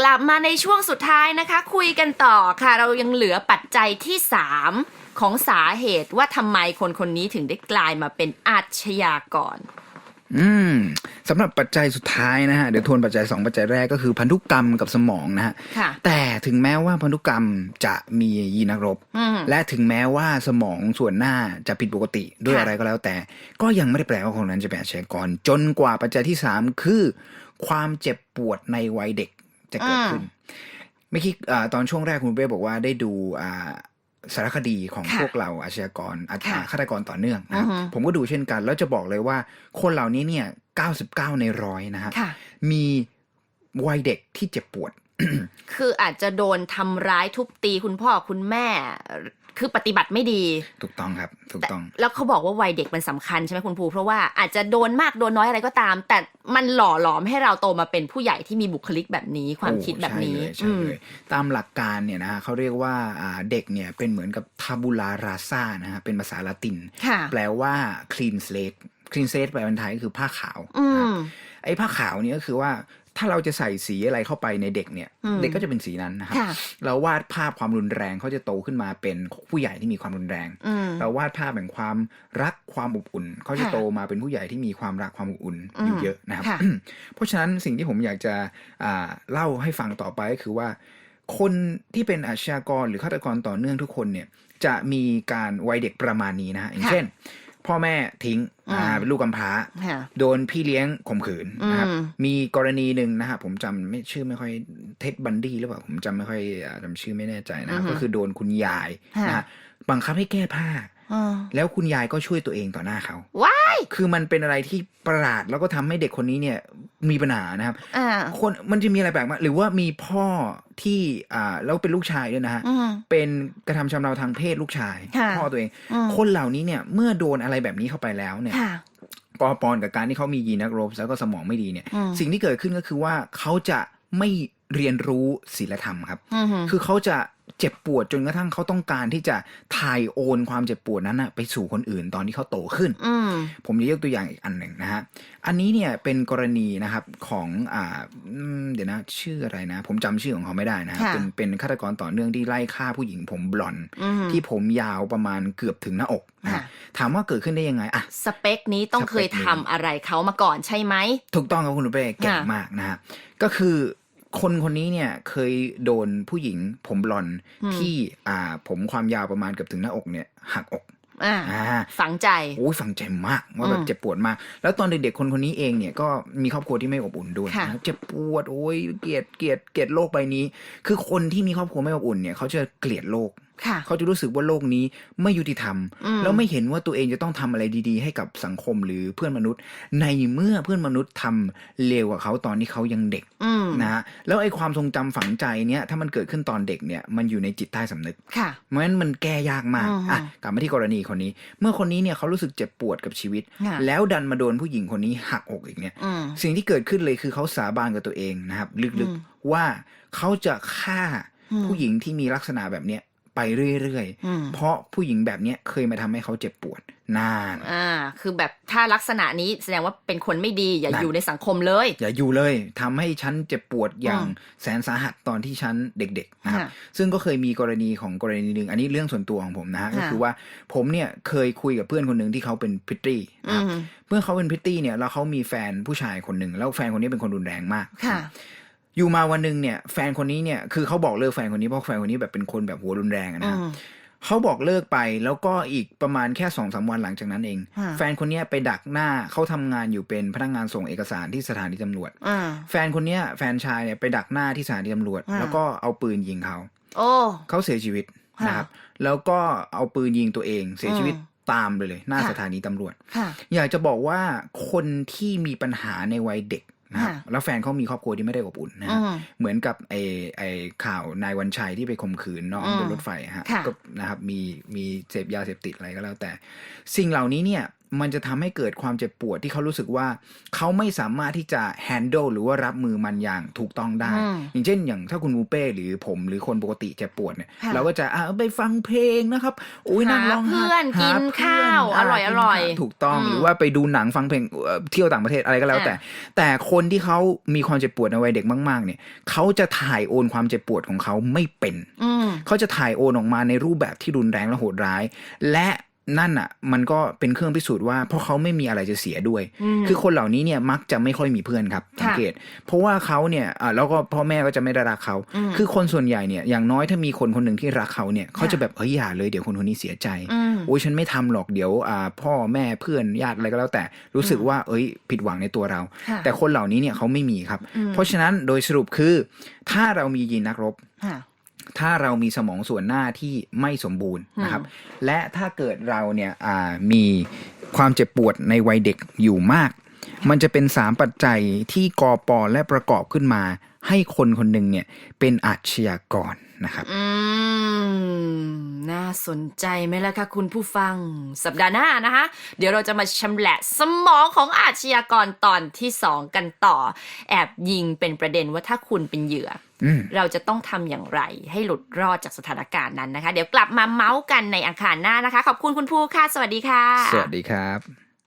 กลับมาในช่วงสุดท้ายนะคะ คุยกันต่อค่ะ เรายังเหลือปัจจัยที่ 3 ของสาเหตุว่าทำไมคนคนนี้ถึงได้กลายมาเป็นอาชญากรอืมสำหรับปัจจัยสุดท้ายนะฮะเดี๋ยวทวนปัจจัยสองปัจจัยแรกก็คือพันธุกรรมกับสมองนะฮะค่ะแต่ถึงแม้ว่าพันธุกรรมจะมียีนนักรบอืมและถึงแม้ว่าสมองส่วนหน้าจะผิดปกติด้วยค่ะอะไรก็แล้วแต่ ก็ยังไม่ได้แปลว่าคนนั้นจะเป็นอาชญากร จนกว่าปัจจัยที่สามคือ ความเจ็บปวดในวัยเด็ก จะเกิดขึ้นไม่คิดอาตอนช่วงแรกคุณเป้บอกว่าได้ดูอ่าสารคดีของค่ะพวกเราอาชญากรอาค่ะฆาตกรต่อเนื่องนะครับอือฮึผมก็ดูเช่นกัน แล้วจะบอกเลยว่า คนเหล่านี้เนี่ย 99 ในร้อยนะครับค่ะมีวัยเด็กที่เจ็บปวด คืออาจจะโดนทำร้ายทุบตีคุณพ่อคุณแม่ คือปฏิบัติไม่ดี ถูกต้องครับถูกต้อง แล้วเขาบอกว่าวัยเด็กมันสำคัญใช่ไหมคุณภูเพราะว่าอาจจะโดนมากโดนน้อยอะไรก็ตาม แต่มันหล่อหลอมให้เราโตมาเป็นผู้ใหญ่ที่มีบุคลิกแบบนี้ความคิดแบบนี้โอ้ใช่เลยใช่เลยตามหลักการเนี่ยนะฮะเขาเรียกว่าอ่าเด็กเนี่ยเป็นเหมือนกับทาบูลาราซานะฮะเป็นภาษาละตินค่ะแปลว่า clean slate clean slate แปลเป็นไทยก็คือผ้าขาวอืนะครับมไอ้ผ้าขาวเนี่ยก็คือว่า ถ้าเราจะใส่สีอะไรเข้าไปในเด็กเนี่ยอืมเด็กก็จะเป็นสีนั้นนะครับค่ะเราวาดภาพความรุนแรงเขาจะโตขึ้นมาเป็นผู้ใหญ่ที่มีความรุนแรงอืมเราวาดภาพแห่งความรักความอบอุ่นเขาจะค่ะโตมาเป็นผู้ใหญ่ที่มีความรักความอบอุ่นอืมอยู่เยอะนะครับค่ะเพราะฉะนั้นสิ่งที่ผมอยากจะอ่าเล่าให้ฟังต่อไปก็คือว่า คนที่เป็นอาชญากรหรือฆาตกรต่อเนื่องทุกคนเนี่ยจะมีการวัยเด็กประมาณนี้นะฮะอย่างค่ะเช่น พ่อแม่ทิ้งอืมอ่าเป็นลูกกำพร้าค่ะโดนพี่เลี้ยงข่มขืนนะครับอืมมีกรณีหนึ่งนะครับผมจำไม่ชื่อไม่ค่อยเท็ดบันดี้หรือเปล่าผมจำไม่ค่อยอ่าจำชื่อไม่แน่ใจนะครับอือฮึก็คือโดนคุณยายค่ะนะฮะบังคับให้แก้ผ้าอืมแล้วคุณยายก็ช่วยตัวเองต่อหน้าเขาว้ายคือมันเป็นอะไรที่ประหลาดแล้วก็ทำให้เด็กคนนี้เนี่ย มีปัญหานะครับ อ่า คนมันจะมีอะไรแปลกมากหรือว่ามีพ่อที่อ่าแล้วเป็นลูกชายด้วยนะฮะอืมเป็นกระทำชำเราทางเพศลูกชาย ค่ะพ่อตัวเอง อืม คนเหล่านี้เนี่ยเมื่อโดนอะไรแบบนี้เข้าไปแล้วเนี่ย ค่ะ ปอปอนกับการที่เขามียีนนักรบแล้วก็สมองไม่ดีเนี่ย อืม สิ่งที่เกิดขึ้นก็คือว่าเขาจะไม่เรียนรู้ศีลธรรมครับ อืม คือเขาจะ เจ็บปวดจนกระทั่งเขาต้องการที่จะถ่ายโอนความเจ็บปวดนั้นนะไปสู่คนอื่นตอนที่เขาโตขึ้นอืมผมจะยกตัวอย่างอีกอันหนึ่งนะฮะอันนี้เนี่ยเป็นกรณีนะครับของอ่าอืมเดี๋ยวนะ ชื่ออะไรนะ ผมจำชื่อของเขาไม่ได้นะฮะค่ะเป็นเป็นฆาตกรต่อเนื่องที่ไล่ฆ่าผู้หญิงผมบลอนด์อืมที่ผมยาวประมาณเกือบถึงหน้าอกนะค่ะฮะถามว่าเกิดขึ้นได้ยังไงอะสเปคนี้ต้องเคยทำอะไรเขามาก่อนใช่ไหมถูกต้องครับคุณเป้เก่งค่ะมากนะฮะก็คือ คนคนนี้เนี่ยเคยโดนผู้หญิงผมบลอนด์ที่อ่าผมความยาวประมาณเกือบถึงหน้าอกเนี่ยหักอกอ่าอ่าฝังใจโอ้ยฝังใจมากว่าแบอืบมเจ็บปวดมาก แล้วตอนเด็กๆคนคนนี้เองเนี่ยก็มีครอบครัวที่ไม่อบอุ่นด้วยค่ะนะเจ็บปวดโอ้ยเกลียดเกลียดเกลียดโลกใบนี้ คือคนที่มีครอบครัวไม่อบอุ่นเนี่ยเขาจะเกลียดโลกค่ะ เขาจะรู้สึกว่าโลกนี้ไม่ยุติธรรมอืมแล้วไม่เห็นว่าตัวเองจะต้องทำอะไรดี ๆ ให้กับสังคมหรือเพื่อนมนุษย์ ในเมื่อเพื่อนมนุษย์ทำเลวกว่าเขาตอนที่เขายังเด็กอืมนะฮะแล้วไอ้ความทรงจำฝังใจเนี่ยถ้ามันเกิดขึ้นตอนเด็กเนี่ยมันอยู่ในจิตใต้สำนึกค่ะเพราะฉะนั้นมันแก้ยากมากอือฮึอะกลับมาที่กรณีคนนี้ เมื่อคนนี้เนี่ยเขารู้สึกเจ็บปวดกับชีวิตค่ะแล้วดันมาโดนผู้หญิงคนนี้หักอกอีกเนี่ยอืมสิ่งที่เกิดขึ้นเลยคือเขาสาบานกับตัวเองนะครับ ลึกอืมๆว่าเขาจะฆ่าอืมผู้หญิงที่มีลักษณะแบบเนี้ย ไปเรื่อยอืมๆเพราะผู้หญิงแบบเนี้ยเคยมาทำให้เขาเจ็บปวดนานอ่าคือแบบถ้าลักษณะนี้แสดงว่าเป็นคนไม่ดี อย่านั่นอยู่ในสังคมเลย อย่าอยู่เลยทำให้ฉันเจ็บปวดอย่างอืมแสนสาหัสตอนที่ฉันเด็กๆนะครับค่ะซึ่งก็เคยมีกรณีของกรณีหนึ่งอันนี้เรื่องส่วนตัวของผมนะฮะค่ะก็คือว่าผมเนี่ยเคยคุยกับเพื่อนคนหนึ่งที่เขาเป็นพริตตี้นะอืครับมเมื่อเขาเป็นพริตตี้เนี่ยแล้วเขามีแฟนผู้ชายคนหนึ่งแล้วแฟนคนนี้เป็นคนรุนแรงมากค่ะ อยู่มาวันหนึ่งเนี่ยแฟนคนนี้เนี่ยคือเขาบอกเลิกแฟนคนนี้เพราะแฟนคนนี้แบบเป็นคนแบบหัวรุนแรงอะอืนะมเขาบอกเลิกไปแล้วก็อีกประมาณแค่สองสามวันหลังจากนั้นเองค่ะแฟนคนเนี้ยไปดักหน้าเขาทำงานอยู่เป็นพนักงานส่งเอกสารที่สถานีตำรวจอ่าแฟนคนเนี้ยแฟนชายเนี่ยไปดักหน้าที่สถานีตำรวจอ่าแล้วก็เอาปืนยิงเขาโอ้เขาเสียชีวิตค่ะนะครับแล้วก็เอาปืนยิงตัวเองเสียชีวิตอืมตามไปเลย หน้าค่ะสถานีตำรวจค่ะอยากจะบอกว่าคนที่มีปัญหาในวัยเด็ก นะครับค่ะแล้วแฟนเขามีครอบครัวที่ไม่ได้อบอุ่นนะอืฮะมเหมือนกับไอ้ไอ้ข่าวนายวันชัยที่ไปข่มขืนน้องอืมบนรถไฟฮะค่ะก็นะครับมีมีเสพยาเสพติดอะไรก็แล้วแต่ สิ่งเหล่านี้เนี่ย มันจะทำให้เกิดความเจ็บปวดที่เขารู้สึกว่า เขาไม่สามารถที่จะ handle หรือว่ารับมือมันอย่างถูกต้องได้อืมอย่างเช่น อย่างถ้าคุณมูเป้หรือผมหรือคนปกติเจ็บปวดเนี่ยค่ะเราก็จะอะไปฟังเพลงนะครับอุ้ยนั่งร้องไห้หาเพื่อนหกินข้าวอร่อยกินอร่อยข้าวถูกต้องอืมหรือว่าไปดูหนังฟังเพลงเอ่อเที่ยวต่างประเทศอะไรก็แล้วแต่อะแต่คนที่เขามีความเจ็บปวดในวัยเด็กมาก ๆ เนี่ยเขาจะถ่ายโอนความเจ็บปวดของเขาไม่เป็นอืมเขาจะถ่ายโอนออกมาในรูปแบบที่รุนแรงและโหดร้าย และ นั่นอะ มันก็เป็นเครื่องพิสูจน์ว่าเพราะเขาไม่มีอะไรจะเสียด้วยอืมคือคนเหล่านี้เนี่ยมักจะไม่ค่อยมีเพื่อนครับค่ะสังเกต เพราะว่าเขาเนี่ยอ่าแล้วก็พ่อแม่ก็จะไม่ได้รักเขาอืมคือคนส่วนใหญ่เนี่ยอย่างน้อยถ้ามีคนคนหนึ่งที่รักเขาเนี่ยเขาค่ะจะแบบเฮ้ยอย่าเลยเดี๋ยวคนคนนี้เสียใจอืมโอ้ยฉันไม่ทำหรอกเดี๋ยวอ่าพ่อแม่เพื่อนญาติอะไรก็แล้ว แต่รู้สึกว่าเอ้ย ผิดหวังในตัวเราค่ะแต่คนเหล่านี้เนี่ยเขาไม่มีครับอืมเพราะฉะนั้นโดยสรุปคือ ถ้าเรามียีนนักรบค่ะ ถ้าเรามีสมองส่วนหน้าที่ไม่สมบูรณ์นะครับ และถ้าเกิดเราเนี่ยอ่ามีความเจ็บปวดในวัยเด็กอยู่มาก มันจะเป็นสามปัจจัยที่กอปอและประกอบขึ้นมา ให้คนคนหนึ่งเนี่ยเป็นอาชญากรนะครับ อืม น่าสนใจไหมล่ะคะคุณผู้ฟัง สัปดาห์หน้านะคะ เดี๋ยวเราจะมาชำแหละสมองของอาชญากรตอนที่สองกันต่อ แอบยิงเป็นประเด็นว่าถ้าคุณเป็นเหยื่ออมเราจะต้องทำอย่างไรให้หลุดรอดจากสถานการณ์นั้นนะคะ เดี๋ยวกลับมาเมาส์กันในอังคารหน้านะคะ ขอบคุณคุณผู้ค่ะ สวัสดีค่ะ สวัสดีครับ